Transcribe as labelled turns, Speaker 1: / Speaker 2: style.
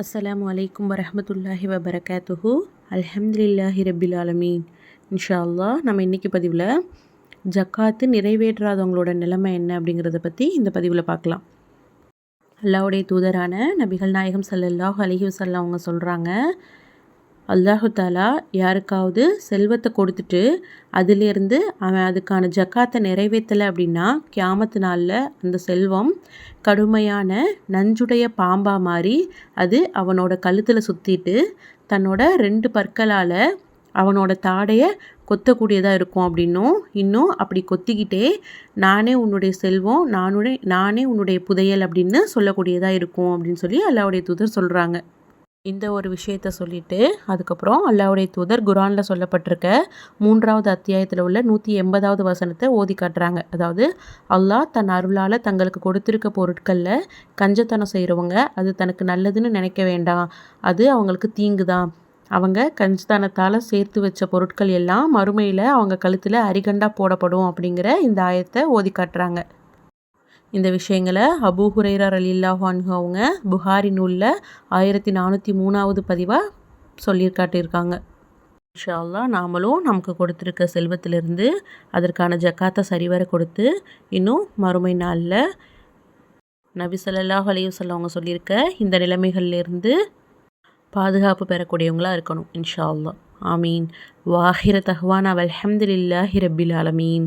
Speaker 1: அஸ்லாம் வலைக்கம் வரமத்துல்லாஹி வபரகாத்துஹு. அலமதுல்லாஹி ரபில் ஆலமீன். இன்ஷா அல்லாஹ் நம்ம இன்றைக்கி பதிவில் ஜக்காத்து நிறைவேற்றாதவங்களோட நிலைமை என்ன அப்படிங்கிறத பற்றி இந்த பதிவில் பார்க்கலாம். அல்லாவுடைய தூதரான நபிகள் நாயகம் சல்லல்லாஹ் அலஹி வசல்லாம் அவங்க சொல்கிறாங்க அல்லாஹு தாலா யாருக்காவது செல்வத்தை கொடுத்துட்டு அதிலேருந்து அவன் அதுக்கான ஜக்காத்தை நிறைவேற்றலை அப்படின்னா கியாமத்து நாளில் அந்த செல்வம் கடுமையான நஞ்சுடைய பாம்பா மாறி அது அவனோட கழுத்தில் சுற்றிட்டு தன்னோட ரெண்டு பற்களால் அவனோட தாடையை கொத்தக்கூடியதாக இருக்கும் அப்படின்னும் இன்னும் அப்படி கொத்திக்கிட்டே நானே உன்னுடைய செல்வம் நானுடைய நானே உன்னுடைய புதையல் அப்படின்னு சொல்லக்கூடியதாக இருக்கும் அப்படின்னு சொல்லி அல்லாவுடைய தூதர் சொல்கிறாங்க இந்த ஒரு விஷயத்த சொல்லிட்டு அதுக்கப்புறம் அல்லாவுடைய தூதர் குரானில் சொல்லப்பட்டிருக்க மூன்றாவது அத்தியாயத்தில் உள்ள நூற்றி எண்பதாவது வசனத்தை ஓதி காட்டுறாங்க. அதாவது அல்லாஹ் தன் அருளால் தங்களுக்கு கொடுத்துருக்க பொருட்களில் கஞ்சத்தனம் செய்கிறவங்க அது தனக்கு நல்லதுன்னு நினைக்க வேண்டாம். அது அவங்களுக்கு தீங்கு தான் அவங்க கஞ்சத்தனத்தால் சேர்த்து வச்ச பொருட்கள் எல்லாம் மறுமையில் அவங்க கழுத்தில் அரிகண்டா போடப்படும் அப்படிங்கிற இந்த ஆயத்தை ஓதி காட்டுறாங்க. இந்த விஷயங்களை அபூ ஹுரைரர் அலில்லாஹான்ஹு அவங்க புகாரி நூலில் ஆயிரத்தி நானூற்றி மூணாவது பதிவாக சொல்லி காட்டியிருக்காங்க. இன்ஷால்லா நாமளும் நமக்கு கொடுத்துருக்க செல்வத்திலிருந்து அதற்கான ஜக்காத்தை சரிவர கொடுத்து இன்னும் மறுமை நாளில் நபி சல்லாஹ் அலையுசல்ல அவங்க சொல்லியிருக்க இந்த நிலைமைகள்லேருந்து பாதுகாப்பு பெறக்கூடியவங்களாக இருக்கணும் இன்ஷா அல்லா ஆமீன். வாஹிர தஹ்வான் அல்ஹம்துலில்லாஹி ரபில் ஆலமீன்.